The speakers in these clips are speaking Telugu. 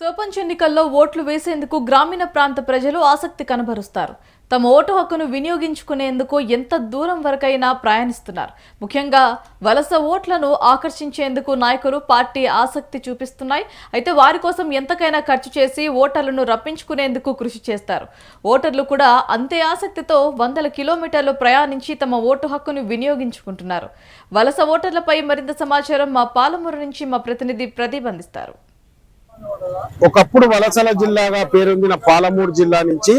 సర్పంచ్ ఎన్నికల్లో ఓట్లు వేసేందుకు గ్రామీణ ప్రాంత ప్రజలు ఆసక్తి కనబరుస్తారు. తమ ఓటు హక్కును వినియోగించుకునేందుకు ఎంత దూరం వరకైనా ప్రయాణిస్తున్నారు. ముఖ్యంగా వలస ఓట్లను ఆకర్షించేందుకు నాయకులు పార్టీ ఆసక్తి చూపిస్తున్నాయి. అయితే వారి కోసం ఎంతకైనా ఖర్చు చేసి ఓటర్లను రప్పించుకునేందుకు కృషి చేస్తారు. ఓటర్లు కూడా అంతే ఆసక్తితో వందల కిలోమీటర్లు ప్రయాణించి తమ ఓటు హక్కును వినియోగించుకుంటున్నారు. వలస ఓటర్లపై మరింత సమాచారం మా పాలమూరు నుంచి మా ప్రతినిధి ప్రతిబంధిస్తారు ఒకప్పుడు వలసల జిల్లాగా పేరొందిన పాలమూరు జిల్లా నుంచి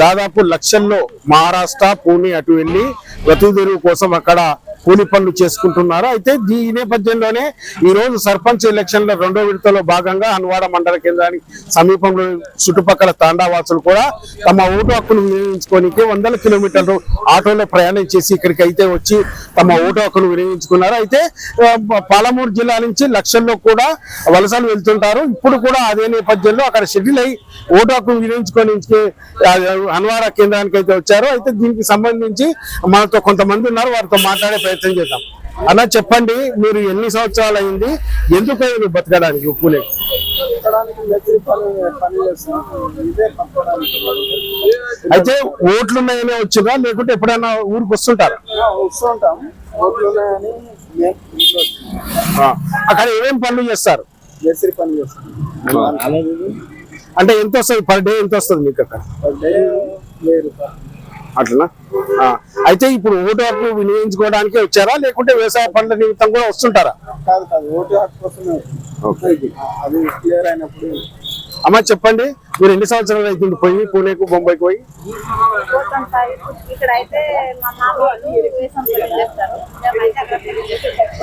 దాదాపు లక్షల్లో మహారాష్ట్ర పూణె అటు వెళ్ళి బ్రతుకుదెరువు కోసం అక్కడ కూలి పనులు చేసుకుంటున్నారు? అయితే దీ- ఈ నేపథ్యంలోనే ఈ రోజు సర్పంచ్ ఎలక్షన్ల రెండో విడతలో భాగంగా హన్వాడ మండల కేంద్రానికి సమీపంలో చుట్టుపక్కల తాండావాసులు కూడా తమ ఓటు హక్కును వినియోగించుకోనికి వందల కిలోమీటర్లు ఆటోలో ప్రయాణం చేసి ఇక్కడికి అయితే వచ్చి తమ ఓటు హక్కును వినియోగించుకున్నారు. అయితే పాలమూరు జిల్లా నుంచి లక్షల్లో కూడా వలసలు వెళ్తుంటారు. ఇప్పుడు కూడా అదే నేపథ్యంలో అక్కడ షెడ్యూల్ అయి ఓటు హక్కును వినియోగించుకొని ఆ, హన్వాడ కేంద్రానికి అయితే వచ్చారు. అయితే దీనికి సంబంధించి మనతో కొంతమంది ఉన్నారు. వారితో మాట్లాడే ప్రయత్నం చేద్దాం. అలా చెప్పండి మీరు ఎన్ని సంవత్సరాలు అయింది? ఎందుకు అయింది బతకడానికి పంపడానికి అయితే ఓట్లు ఉన్నాయనే లేకుంటే ఎప్పుడైనా ఊరికి వస్తుంటారా? అక్కడ ఏమేం పనులు చేస్తారు? అంటే ఎంత వస్తుంది పర్ డే ఎంత వస్తుంది మీకు అక్కడ? అట్లా అయితే ఇప్పుడు ఓటు హక్కు వినియోగించుకోవడానికి వచ్చారా? లేకుంటే వ్యవసాయ పనుల నిమిత్తం కూడా వస్తుంటారా? కాదు కాదు ఓటు హక్కు కోసమే ఇది. అది క్లియర్ అయినప్పుడు అమ్మ చెప్పండి. మీరు ఎన్ని సంవత్సరాలు అవుతుంది పోయి పూణేకు బొంబాయికి పోయి? ఇక్కడ అయితే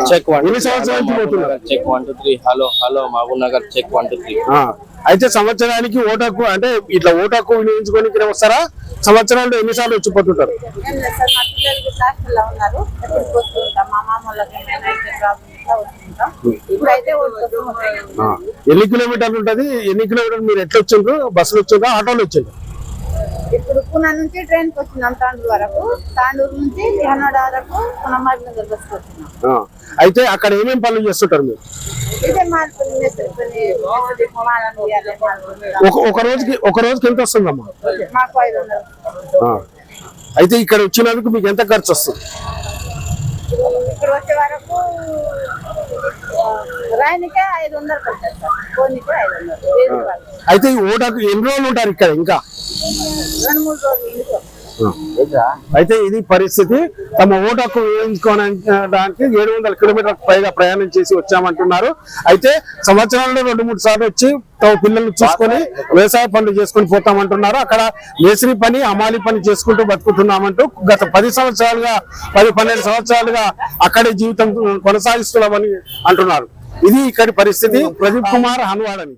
చెక్ వన్ ఎన్ని సంవత్సరాల పోతున్నారు? Check one two three hello hello Mahabubnagar check one two three ఆ, అయితే సంవత్సరానికి ఓటు హక్కు అంటే ఇట్లా ఓటు హక్కు వినియోగించుకోనికి వస్తారా సంవత్సరాలు ఎన్నిసార్లు వచ్చి హాస్టల్లో ఉన్నారు. ఎన్ని కిలోమీటర్లు ఉంటది? ఎన్ని కిలోమీటర్లు మీరు ఎట్లా వచ్చిండ్రు? బస్సులు వచ్చిండ్రా? ఆటోలు వచ్చిండ్రు? ఇప్పుడు పూనా నుంచి ట్రైన్కి వచ్చినాం తాండూరు వరకు. తాండూరు నుంచి వరకు పునమాజ్ నగర్ బస్కి వచ్చినాం. ఆ, అయితే అక్కడ ఏమేం పనులు చేస్తుంటారు మీరు. ఒక రోజుకి ఒక రోజుకి ఎంత వస్తుందమ్మా? అయితే ఇక్కడ వచ్చినందుకు మీకు ఎంత ఖర్చు వస్తుంది? అయితే ఈ ఓటు హక్కు ఎన్ని రోజులు ఉంటారు ఇక్కడ ఇంకా? అయితే ఇది పరిస్థితి. తమ ఓటు హక్కు వినియోగించుకోవడానికి ఏడు వందల కిలోమీటర్లకు పైగా ప్రయాణం చేసి వచ్చామంటున్నారు. అయితే సంవత్సరంలో రెండు మూడు సార్లు వచ్చి తమ పిల్లల్ని చూసుకొని వ్యవసాయ పనులు చేసుకొని పోతామంటున్నారు. అక్కడ మేస్త్రి పని అమాలి పని చేసుకుంటూ బతుకుతున్నామంటూ గత పది సంవత్సరాలుగా పది పన్నెండు సంవత్సరాలుగా అక్కడే జీవితం కొనసాగిస్తున్నామని అంటున్నారు. ఇది ఇక్కడి పరిస్థితి. ప్రదీప్ కుమార్ హన్వాడ నుంచి